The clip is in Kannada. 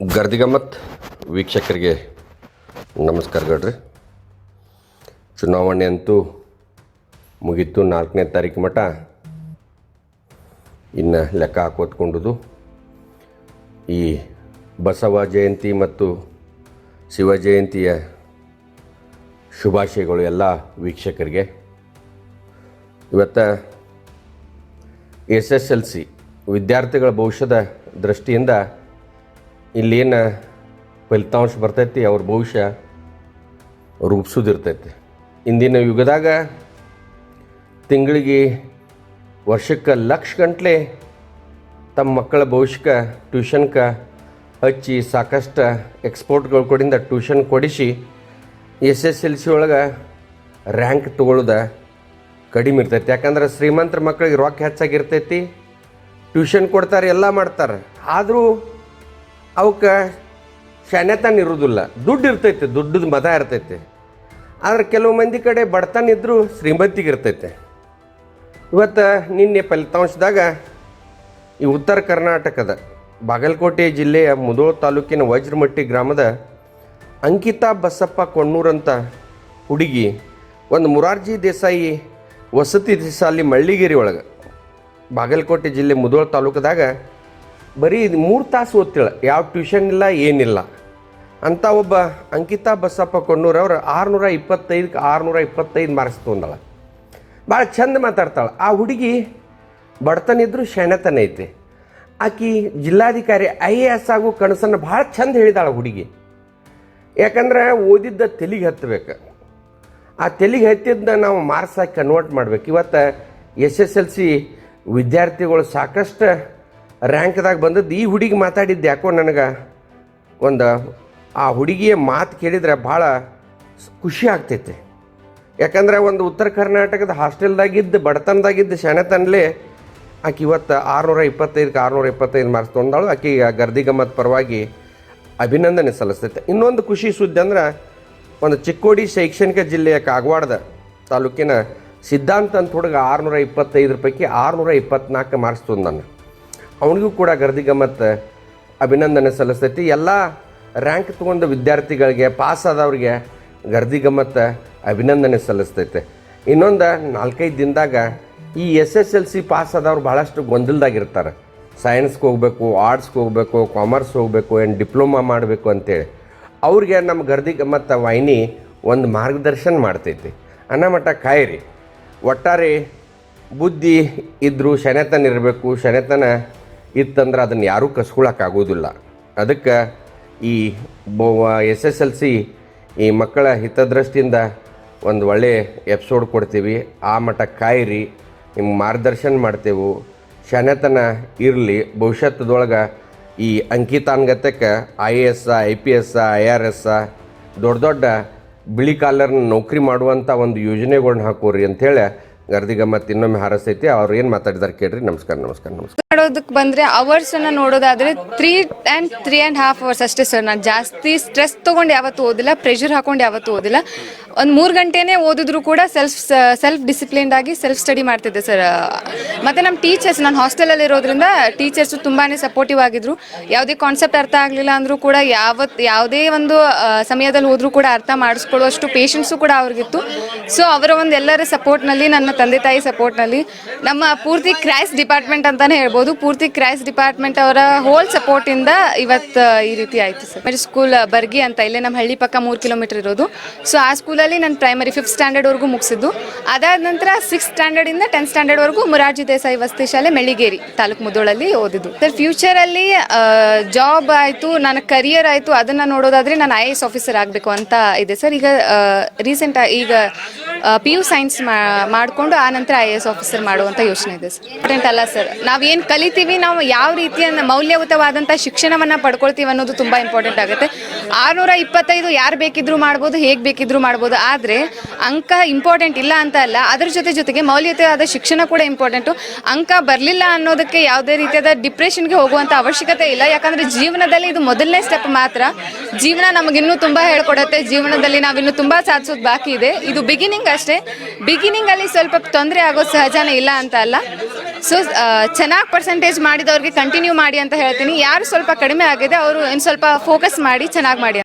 ಗರ್ದಿಗಮ್ಮತ್ ವೀಕ್ಷಕರಿಗೆ ನಮಸ್ಕಾರಗಳ್ರಿ ಚುನಾವಣೆ ಅಂತೂ ಮುಗೀತು ನಾಲ್ಕನೇ ತಾರೀಕು ಮಟ್ಟ ಇನ್ನು ಲೆಕ್ಕ ಹಾಕೋತ್ಕೊಂಡುದು ಈ ಬಸವ ಜಯಂತಿ ಮತ್ತು ಶಿವ ಜಯಂತಿಯ ಶುಭಾಶಯಗಳು ಎಲ್ಲ ವೀಕ್ಷಕರಿಗೆ. ಇವತ್ತು ಎಸ್ ಎಸ್ ಎಲ್ ಸಿ ವಿದ್ಯಾರ್ಥಿಗಳ ಭವಿಷ್ಯದ ದೃಷ್ಟಿಯಿಂದ ಇಲ್ಲೇನು ಫಲಿತಾಂಶ ಬರ್ತೈತಿ, ಅವ್ರ ಭವಿಷ್ಯ ರೂಪಿಸೋದಿರ್ತೈತಿ ಇಂದಿನ ಯುಗದಾಗ ತಿಂಗಳಿಗೆ ವರ್ಷಕ್ಕೆ ಲಕ್ಷ ಗಂಟ್ಲೆ ತಮ್ಮ ಮಕ್ಕಳ ಭವಿಷ್ಯಕ್ಕೆ ಟ್ಯೂಷನ್ಗೆ ಹಚ್ಚಿ ಸಾಕಷ್ಟು ಎಕ್ಸ್ಪೋರ್ಟ್ಗಳ ಕೊಡಿಂದ ಟ್ಯೂಷನ್ ಕೊಡಿಸಿ ಎಸ್ ಎಸ್ ಎಲ್ ಸಿ ಒಳಗೆ ರ್ಯಾಂಕ್ ತೊಗೊಳ್ಳೋದ ಕಡಿಮೆ ಇರ್ತೈತಿ. ಯಾಕಂದ್ರೆ ಶ್ರೀಮಂತರ ಮಕ್ಕಳಿಗೆ ರೊಕ್ಕ ಹೆಚ್ಚಾಗಿರ್ತೈತಿ ಟ್ಯೂಷನ್ ಕೊಡ್ತಾರೆ, ಎಲ್ಲ ಮಾಡ್ತಾರೆ. ಆದರೂ ಅವಕ್ಕೆ ಶಾನ್ಯತನ ಇರುವುದಿಲ್ಲ ದುಡ್ಡು ಇರ್ತೈತೆ, ದುಡ್ಡದ ಮದ ಇರ್ತೈತೆ. ಆದರೆ ಕೆಲವು ಮಂದಿ ಕಡೆ ಬಡತನ ಇದ್ದರೂ ಶ್ರೀಮಂತಿಗೆ ಇರ್ತೈತೆ. ಇವತ್ತು ನಿನ್ನೆ ಫಲಿತಾಂಶದಾಗ ಈ ಉತ್ತರ ಕರ್ನಾಟಕದ ಬಾಗಲಕೋಟೆ ಜಿಲ್ಲೆಯ ಮುದೋಳ ತಾಲೂಕಿನ ವಜ್ರಮಟ್ಟಿ ಗ್ರಾಮದ ಅಂಕಿತಾ ಬಸಪ್ಪ ಕೊಣ್ಣೂರಂತ ಹುಡುಗಿ ಒಂದು ಮುರಾರ್ಜಿ ದೇಸಾಯಿ ವಸತಿ ಸಾಲಿ ಮಳ್ಳಿಗೇರಿ ಒಳಗೆ ಬಾಗಲಕೋಟೆ ಜಿಲ್ಲೆ ಮುದೋಳ ತಾಲೂಕದಾಗ ಬರೀ ಮೂರು ತಾಸು ಓದ್ತಿಲ್ಲ. ಯಾವ ಟ್ಯೂಷನ್ ಇಲ್ಲ, ಏನಿಲ್ಲ. ಅಂತ ಒಬ್ಬ ಅಂಕಿತಾ ಬಸಪ್ಪ ಕೊಣ್ಣೂರವ್ರು ಆರುನೂರ ಇಪ್ಪತ್ತೈದಕ್ಕೆ ಆರುನೂರ ಇಪ್ಪತ್ತೈದು ಮಾರ್ಕ್ಸ್ ತೊಗೊಂಡಳ ಭಾಳ ಚಂದ ಮಾತಾಡ್ತಾಳೆ. ಆ ಹುಡುಗಿ ಬಡತನ ಇದ್ದರೂ ಶೆಣತನ ಐತೆ. ಆಕಿ ಜಿಲ್ಲಾಧಿಕಾರಿ ಐ ಎ ಎಸ್ ಆಗು ಕನಸನ್ನು ಭಾಳ ಚಂದ ಹೇಳಿದಾಳೆ ಹುಡುಗಿ. ಯಾಕಂದ್ರೆ ಓದಿದ್ದ ತೆಲಿಗೆ ಹತ್ತಬೇಕು ಆ ತೆಲಿಗೆ ಹತ್ತಿದ್ದ ನಾವು ಮಾರ್ಕ್ಸ್ ಹಾಕಿ ಕನ್ವರ್ಟ್ ಮಾಡ್ಬೇಕು. ಇವತ್ತು ಎಸ್ ಎಸ್ ಎಲ್ ಸಿ ವಿದ್ಯಾರ್ಥಿಗಳು ಸಾಕಷ್ಟು ರ್ಯಾಂಕ್ದಾಗ ಬಂದದ್ದು ಈ ಹುಡುಗಿ ಮಾತಾಡಿದ್ದು ಯಾಕೋ ನನಗೆ ಒಂದು ಆ ಹುಡುಗಿಯ ಮಾತು ಕೇಳಿದ್ರೆ ಭಾಳ ಖುಷಿ ಆಗ್ತೈತೆ. ಯಾಕಂದ್ರೆ ಒಂದು ಉತ್ತರ ಕರ್ನಾಟಕದ ಹಾಸ್ಟೆಲ್ದಾಗಿದ್ದ ಬಡತನದಾಗಿದ್ದ ಶಣತನಲೇ ಆಕೆ ಇವತ್ತು ಆರುನೂರ ಇಪ್ಪತ್ತೈದಕ್ಕೆ ಆರುನೂರ ಇಪ್ಪತ್ತೈದು ಮಾರ್ಕ್ಸ್ ತೊಗೊಂಡಾಳು ಆಕೆಗೆ ಗರ್ದಿಗಮ್ಮತ್ ಪರವಾಗಿ ಅಭಿನಂದನೆ ಸಲ್ಲಿಸ್ತೈತೆ. ಇನ್ನೊಂದು ಖುಷಿ ಸುದ್ದಿ ಅಂದ್ರೆ ಒಂದು ಚಿಕ್ಕೋಡಿ ಶೈಕ್ಷಣಿಕ ಜಿಲ್ಲೆಯ ಕಾಗವಾಡದ ತಾಲೂಕಿನ ಸಿದ್ಧಾಂತ ಅಂತ ಹುಡುಗ ಆರುನೂರ ಇಪ್ಪತ್ತೈದರ ಪೈಕಿ ಆರುನೂರ ಇಪ್ಪತ್ನಾಲ್ಕು ಮಾರ್ಕ್ಸ್ ತೊಂದಾನ. ಅವನಿಗೂ ಕೂಡ ಗರ್ದಿಗಮ್ಮತ್ ಅಭಿನಂದನೆ ಸಲ್ಲಿಸ್ತೈತಿ. ಎಲ್ಲ ರ್ಯಾಂಕ್ ತೊಗೊಂಡ ವಿದ್ಯಾರ್ಥಿಗಳಿಗೆ ಪಾಸ್ ಆದವ್ರಿಗೆ ಗರ್ದಿಗಮ್ಮತ್ ಅಭಿನಂದನೆ ಸಲ್ಲಿಸ್ತೈತೆ. ಇನ್ನೊಂದು ನಾಲ್ಕೈದು ದಿನದಾಗ ಈ S S L C pass ಆದವ್ರು ಭಾಳಷ್ಟು ಗೊಂದಲದಾಗಿರ್ತಾರೆ. ಸೈನ್ಸ್ಗೆ ಹೋಗಬೇಕು ಆರ್ಟ್ಸ್ಗೆ ಹೋಗಬೇಕು ಕಾಮರ್ಸ್ ಹೋಗಬೇಕು, ಏನು ಡಿಪ್ಲೊಮಾ ಮಾಡಬೇಕು ಅಂತೇಳಿ. ಅವ್ರಿಗೆ ನಮ್ಮ ಗರ್ದಿಗಮ್ಮತ್ತ ವಾಹಿನಿ ಒಂದು ಮಾರ್ಗದರ್ಶನ ಮಾಡ್ತೈತಿ. ಅನ್ನಮಟ್ಟ ಕಾಯಿರಿ ಒಟ್ಟಾರೆ ಬುದ್ಧಿ ಇದ್ದರೂ ಶನೆತನ ಇರಬೇಕು, ಶನೆತನ ಇತ್ತಂದ್ರೆ ಅದನ್ನು ಯಾರೂ ಕಸ್ಕೊಳಕ್ಕಾಗೋದಿಲ್ಲ ಅದಕ್ಕೆ ಈ ಎಸ್ ಎಸ್ ಎಲ್ ಸಿ ಈ ಮಕ್ಕಳ ಹಿತದೃಷ್ಟಿಯಿಂದ ಒಂದು ಒಳ್ಳೆಯ ಎಪಿಸೋಡ್ ಕೊಡ್ತೀವಿ. ಆ ಮಠ ಕಾಯಿರಿ, ನಿಮ್ಗೆ ಮಾರ್ಗದರ್ಶನ ಮಾಡ್ತೇವೆ. ಶನೆತನ ಇರಲಿ ಭವಿಷ್ಯತ್ತದೊಳಗೆ ಈ ಅಂಕಿತಾನ್ಗತಕ್ಕೆ I A S, I P S, I R S ದೊಡ್ಡ ದೊಡ್ಡ ಬಿಳಿ ಕಾಲರ್ನ ನೌಕರಿ ಮಾಡುವಂಥ ಒಂದು ಯೋಜನೆಗಳನ್ನ ಹಾಕೋರಿ ಅಂಥೇಳಿ ಗರ್ದಿಗಮ್ಮತ್ತು ಇನ್ನೊಮ್ಮೆ ಹಾರಸ್ತೈತಿ. ಅವ್ರು ಏನು ಮಾತಾಡಿದಾರೆ ಕೇಳ್ರಿ. ನಮಸ್ಕಾರ ನಮಸ್ಕಾರ ನಮಸ್ಕಾರ. ಬಂದ್ರೆ ಅವರ್ಸ್ ಅನ್ನ ನೋಡೋದಾದ್ರೆ three and three and half hours ಅಷ್ಟೇ ಸರ್ ನಾನು ಜಾಸ್ತಿ ಸ್ಟ್ರೆಸ್ ತೊಗೊಂಡು ಯಾವತ್ತೂ ಓದಿಲ್ಲ ಪ್ರೆಷರ್ ಹಾಕೊಂಡು ಯಾವತ್ತೂ ಓದಿಲ್ಲ. ಒಂದು ಮೂರು ಗಂಟೆನೇ ಓದಿದ್ರು ಕೂಡ ಸೆಲ್ಫ್ ಸೆಲ್ಫ್ ಡಿಸಿಪ್ಲಿನ್ಡ್ ಆಗಿ ಸೆಲ್ಫ್ ಸ್ಟಡಿ ಮಾಡ್ತಿದ್ದೆ ಸರ್ ಮತ್ತೆ ನಮ್ಮ ಟೀಚರ್ಸ್ ನಾನು ಹಾಸ್ಟೆಲಲ್ಲಿ ಇರೋದ್ರಿಂದ ಟೀಚರ್ಸ್ ತುಂಬಾ ಸಪೋರ್ಟಿವ್ ಆಗಿದ್ರು. ಯಾವುದೇ ಕಾನ್ಸೆಪ್ಟ್ ಅರ್ಥ ಆಗಲಿಲ್ಲ ಅಂದರೂ ಕೂಡ ಯಾವತ್ತು ಯಾವುದೇ ಒಂದು ಸಮಯದಲ್ಲಿ ಹೋದರೂ ಕೂಡ ಅರ್ಥ ಮಾಡಿಸ್ಕೊಳ್ಳುವಷ್ಟು ಪೇಷನ್ಸು ಕೂಡ ಅವ್ರಿಗಿತ್ತು. ಸೊ ಅವರ ಒಂದು ಎಲ್ಲರ ಸಪೋರ್ಟ್ನಲ್ಲಿ ನನ್ನ ತಂದೆ ತಾಯಿ ಸಪೋರ್ಟ್ನಲ್ಲಿ. ನಮ್ಮ ಪೂರ್ತಿ ಕ್ರೈಸ್ ಡಿಪಾರ್ಟ್ಮೆಂಟ್ ಅಂತಾನೆ ಹೇಳ್ಬೋದು. ಪೂರ್ತಿ ಕ್ರೈಸ್ ಡಿಪಾರ್ಟ್ಮೆಂಟ್ ಅವರ ಹೋಲ್ ಸಪೋರ್ಟಿಂದ ಇವತ್ತು ಈ ರೀತಿ ಆಯಿತು ಸರ್. ಸ್ಕೂಲ್ ಬರ್ಗಿ ಅಂತ ಇಲ್ಲೇ ನಮ್ಮ ಹಳ್ಳಿ ಪಕ್ಕ ಮೂರು ಕಿಲೋಮೀಟರ್ ಇರೋದು. ಸೊ ಆ ಸ್ಕೂಲಲ್ಲಿ ನಾನು ಪ್ರೈಮರಿ ಫಿಫ್ತ್ ಸ್ಟ್ಯಾಂಡರ್ಡ್ವರೆಗೂ ಮುಗಿಸಿದ್ದು. ಅದಾದ ನಂತರ ಸಿಕ್ಸ್ ಸ್ಟ್ಯಾಂಡರ್ಡಿಂದ ಟೆಂತ್ ಸ್ಟ್ಯಾಂಡರ್ಡ್ವರೆಗೂ ಮುರಾರ್ಜಿ ದೇಸಾಯಿ ವಸತಿ ಶಾಲೆ ಮೆಳ್ಳಿಗೇರಿ ತಾಲೂಕು ಮುದೋಳಲ್ಲಿ ಓದಿದ್ದು. ಸರ್ ಫ್ಯೂಚರಲ್ಲಿ ಜಾಬ್ ಆಯಿತು, ನನ್ನ ಕರಿಯರ್ ಆಯಿತು, ಅದನ್ನು ನೋಡೋದಾದರೆ ನಾನು ಐ ಎ ಎಸ್ ಆಫೀಸರ್ ಆಗಬೇಕು ಅಂತ ಇದೆ ಸರ್. ಈಗ ರೀಸೆಂಟ್ ಈಗ ಪಿ ಯು ಸೈನ್ಸ್ ಮಾಡಿಕೊಂಡು ಆ ನಂತರ ಐ ಎಸ್ ಆಫೀಸರ್ ಮಾಡುವಂಥ ಯೋಚನೆ ಇದೆ ಸರ್. ಇಂಪಾರ್ಟೆಂಟ್ ಅಲ್ಲ ಸರ್. ನಾವೇನು ಕಲಿತೀವಿ, ನಾವು ಯಾವ ರೀತಿಯ ಮೌಲ್ಯಯುತವಾದಂಥ ಶಿಕ್ಷಣವನ್ನು ಪಡ್ಕೊಳ್ತೀವಿ ಅನ್ನೋದು ತುಂಬ ಇಂಪಾರ್ಟೆಂಟ್ ಆಗುತ್ತೆ. ಆರುನೂರ ಇಪ್ಪತ್ತೈದು ಯಾರು ಬೇಕಿದ್ರೂ ಮಾಡ್ಬೋದು, ಹೇಗೆ ಬೇಕಿದ್ರೂ ಮಾಡ್ಬೋದು. ಆದರೆ ಅಂಕ ಇಂಪಾರ್ಟೆಂಟ್ ಇಲ್ಲ ಅಂತ ಅಲ್ಲ, ಅದ್ರ ಜೊತೆ ಜೊತೆಗೆ ಮೌಲ್ಯಯುತವಾದ ಶಿಕ್ಷಣ ಕೂಡ ಇಂಪಾರ್ಟೆಂಟು ಅಂಕ ಬರಲಿಲ್ಲ ಅನ್ನೋದಕ್ಕೆ ಯಾವುದೇ ರೀತಿಯಾದ ಡಿಪ್ರೆಷನ್ಗೆ ಹೋಗುವಂಥ ಅವಶ್ಯಕತೆ ಇಲ್ಲ. ಯಾಕಂದರೆ ಜೀವನದಲ್ಲಿ ಇದು ಮೊದಲನೇ ಸ್ಟೆಪ್ ಮಾತ್ರ. ಜೀವನ ನಮಗಿನ್ನೂ ತುಂಬ ಹೇಳ್ಕೊಡತ್ತೆ. ಜೀವನದಲ್ಲಿ ನಾವಿನ್ನೂ ತುಂಬ ಸಾಧಿಸೋದು ಬಾಕಿ ಇದೆ. ಇದು ಬಿಗಿನಿಂಗ್ ಅಷ್ಟೇ. ಬಿಗಿನಿಂಗಲ್ಲಿ ಸ್ವಲ್ಪ ತೊಂದರೆ ಆಗೋದು ಸಹಜನೇ ಇಲ್ಲ ಅಂತ ಅಲ್ಲ. ಸೊ ಚೆನ್ನಾಗಿ ಪರ್ಸೆಂಟೇಜ್ ಮಾಡಿದವ್ರಿಗೆ ಕಂಟಿನ್ಯೂ ಮಾಡಿ ಅಂತ ಹೇಳ್ತೀನಿ. ಯಾರು ಸ್ವಲ್ಪ ಕಡಿಮೆ ಆಗಿದೆ, ಅವರು ಇನ್ನು ಸ್ವಲ್ಪ ಫೋಕಸ್ ಮಾಡಿ, ಚೆನ್ನಾಗಿ ಮಾಡಿ